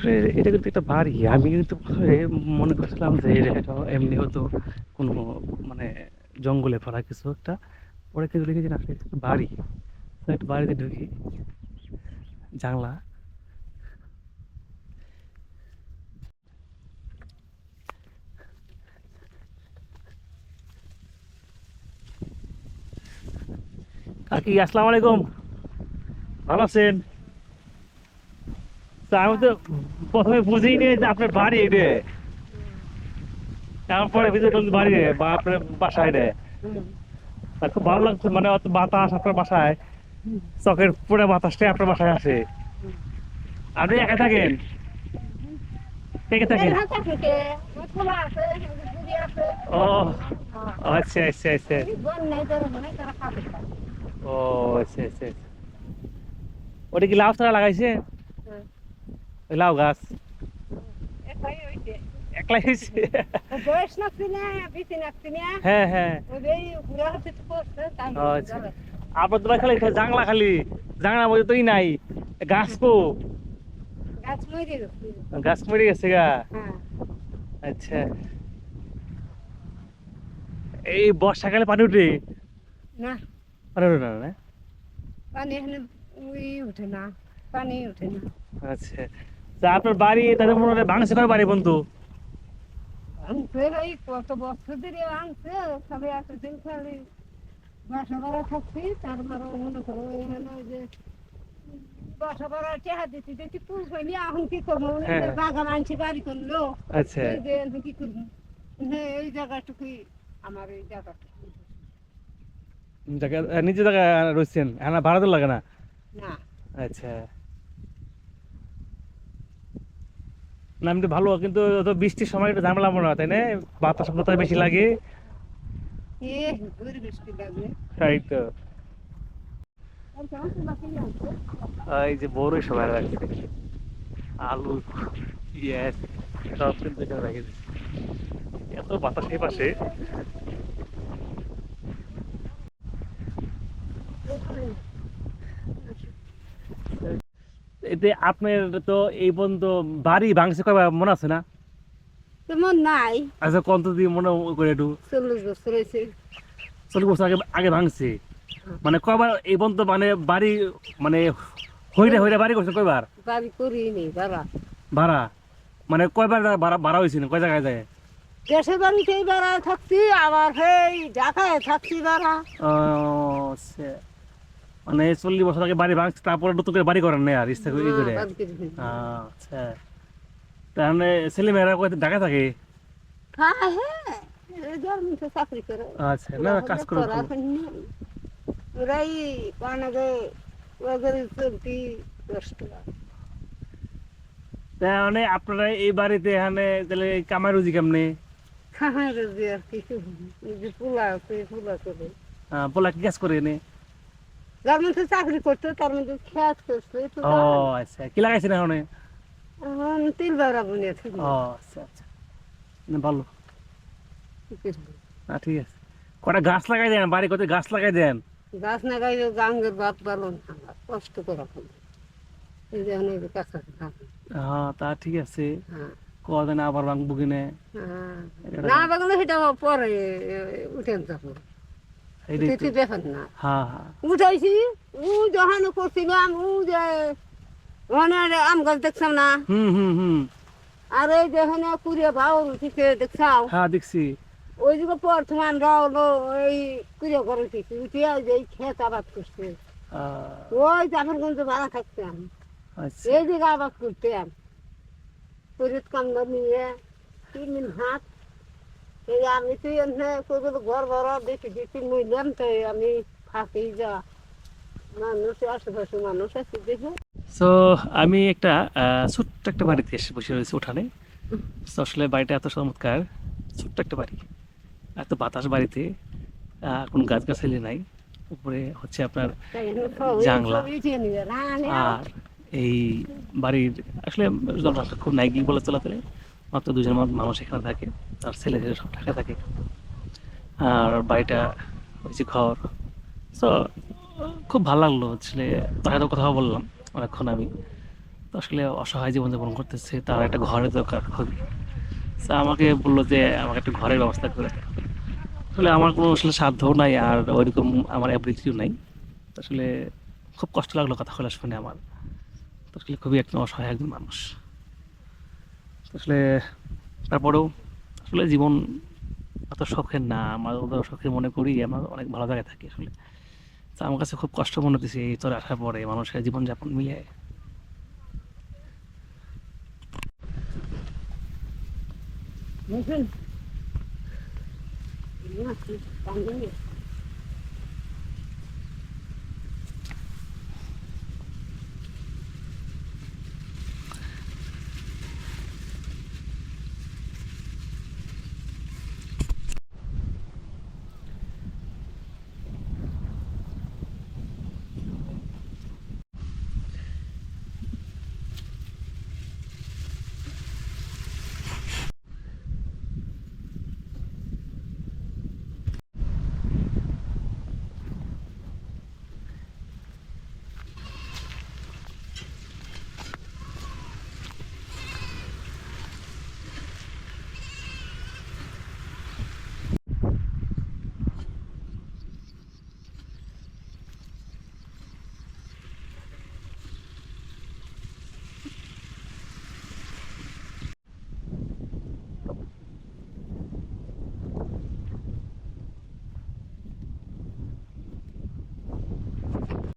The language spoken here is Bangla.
আসলে এটা কিন্তু একটা বাড়ি আমি কিন্তু মনে করছিলাম যে এটা এমনি হয়তো কোনো মানে জঙ্গলে ভরা কিছু একটা। পরে কিন্তু লিখেছি না একটা বাড়ি। একটা বাড়িতে ঢুকি। জানলা। কাকি, আসসালামু আলাইকুম। ভালো আছেন? আমি তো প্রথমে বুঝেই নিয়ে যে আপনার বাড়ি এটা তারপরে বাড়ি রে বা আপনার বাসায় রে খুব ভালো লাগছে মানে অত বাতাস আপনার বাসায়। চকের পুরো বাতাসটাই আপনার বাসায় আসে। আপনি একা থাকেন? থাকেন? ও আচ্ছা আচ্ছা আচ্ছা। ও আচ্ছা আচ্ছা আচ্ছা। ওটা কি লাউ ছাড়া লাগাইছে? লাউ গাছ একলাই হয়েছে বয়স নাচছি না বেশি নাচছি না হ্যাঁ হ্যাঁ ওই ঘুরে হচ্ছে তো করছে তাই ও, আচ্ছা। আপনার তোমার খালি জাংলা খালি জাংলা মধ্যে তোই নাই গাছ কো গাছ মরে গা হ্যাঁ আচ্ছা এই বর্ষাকালে পানি উঠে না পানি উঠে না না পানি এখানে ওই উঠে না পানি উঠে না আচ্ছা তা আপনার বাড়ি তাদের মনে হয় বাংলাদেশে কয় বাড়ি বন্ধু? কত বছর ধরে আনছে সবে এতদিন খালি বাসা ভাড়া থাকছি তারপরে মনে করো যে বাসা ভাড়া চেহা দিচ্ছি দেখছি কুল পাইনি এখন কি করব? হ্যাঁ। বাগান আনছি বাড়ি করল। আচ্ছা। কি করব? হ্যাঁ এই জায়গাটুকুই আমার এই জায়গাটুকু নিজে জায়গা রয়েছেন? হ্যাঁ ভাড়া তো লাগে না? না। আচ্ছা। না এমনি ভালো কিন্তু বৃষ্টির সময় একটু ঝামেলা মনে হয় তাই না? বাতাস বাতাস বেশি লাগে। তাই তো। এই যে বড়ই সবাই রাখছে আলু পেঁয়াজ সব কিন্তু এখানে রেখে। দিচ্ছে এত বাতাসের পাশে। এতে আপনার তো এই পর্যন্ত বাড়ি ভাঙছে কয়বার মনে আছে না? তেমন নাই। আচ্ছা কত দিয়ে মনে করে একটু। চল্লিশ বছর হয়েছে। চল্লিশ বছর আগে আগে ভাঙছে। মানে কয়বার এই পর্যন্ত মানে বাড়ি মানে হইরে হইরে বাড়ি করছে কয়বার? বাড়ি করিনি বাড়া ভাড়া। মানে কয়বার ভাড়া ভাড়া হয়েছিল কয় জায়গায় যায়? দেশের বাড়িতেই বেড়ায় থাকছি আবার সেই ঢাকায় থাকছি বেড়া ও, আচ্ছা। মানে চল্লিশ বছর আগে বাড়ি ভাঙছে তারপরে নতুন করে বাড়ি করেন না আর ইচ্ছা করে করে। আচ্ছা। তাহলে ছেলে মেয়েরা ঢাকা থাকে? হ্যাঁ হ্যাঁ আচ্ছা না না, কাজ করে করা এখন নেই। ওরাই পানাগে ওদের চলতি কষ্ট। আপনারা এই বাড়িতে এখানে তাহলে কামাই রুজি কেমনে? আর কিছু পোলা আছে পোলা করে। আহ, পোলা কি কাজ করে এনে? গার্মেন্টসে চাকরি করতো তার মধ্যে খেয়াত একটু ও আচ্ছা। কি লাগাইছেন এখন? এখন তিল বেড়া বুনিয়েছে ও আচ্ছা আচ্ছা। না, ভালো। না ঠিক আছে। কটা গাছ লাগাই দেন বাড়ি কত গাছ লাগাই দেন? গাছ না গাইলে গাঙ্গের বাপ ভালো কষ্ট করা হবে এই যে অনেক কাঁচা হ্যাঁ তা ঠিক আছে। হ্যাঁ। কদিন আবার ভাঙবো কিনে? হ্যাঁ। না বাগালে সেটা পরে উঠেন যাব এইটাই তো। সেটি দেখেন না হ্যাঁ হ্যাঁ উঠাইছি ও যখন করছিলাম ও যে ওখানে আম গাছ দেখছাম না হুম হুম হুম আর এই যে ওখানে কুড়িয়ে ভাও উঠিছে দেখছাও হ্যাঁ দেখছি ওই দিকে প্রথম আমরা হলো ওই কুড়িয়ে করে উঠেছি উঠে ওই যে এই ক্ষেত আবাদ করছে আহ, ওই জাফরগঞ্জ ভাড়া থাকতাম আচ্ছা এই দিকে আবাদ করতাম শরীর কামড় নিয়ে তিন দিন হাত এই আমি তো এমনি কইগুলো ঘর ভরা বেশি বেশি মইলাম তো আমি ফাঁকি যা। মানুষ আশেপাশে মানুষ আছে দেখে। সো আমি একটা ছোট্ট একটা বাড়িতে এসে বসে রয়েছি উঠানে। আসলে বাড়িটা এত চমৎকার ছোট্ট একটা বাড়ি। এত বাতাস বাড়িতে কোনো গাছ গাছালি নাই। উপরে হচ্ছে আপনার জাংলা। আর এই বাড়ির আসলে খুব নাই কি বলে চলাতে মাত্র দুজন মানুষ এখানে থাকে আর ছেলে ছেলে সব ঢাকা থাকে। আর বাড়িটা হচ্ছে ঘর। তো খুব ভালো লাগল আসলে তার সাথে কথা বললাম অনেকক্ষণ আমি। তো আসলে অসহায় জীবনযাপন করতেছে, তার একটা ঘরের দরকার খুবই। তা আমাকে বলল যে আমাকে একটা ঘরের ব্যবস্থা করে আসলে আমার কোনো আসলে সাধ্যও নাই আর ওইরকম আমার অ্যাবিলিটিও নাই। আসলে খুব কষ্ট লাগল কথা কথাগুলো শুনে আমার। আসলে খুবই একটা অসহায় একজন মানুষ। আসলে তারপরেও আসলে জীবন এত শখের না, আমার ওদের শখের মনে করি, আমার অনেক ভালো জায়গায় থাকি আসলে তো আমার কাছে খুব কষ্ট মনে হতেছে এই তোর আসার পরে মানুষের জীবনযাপন মিলে কান্দে?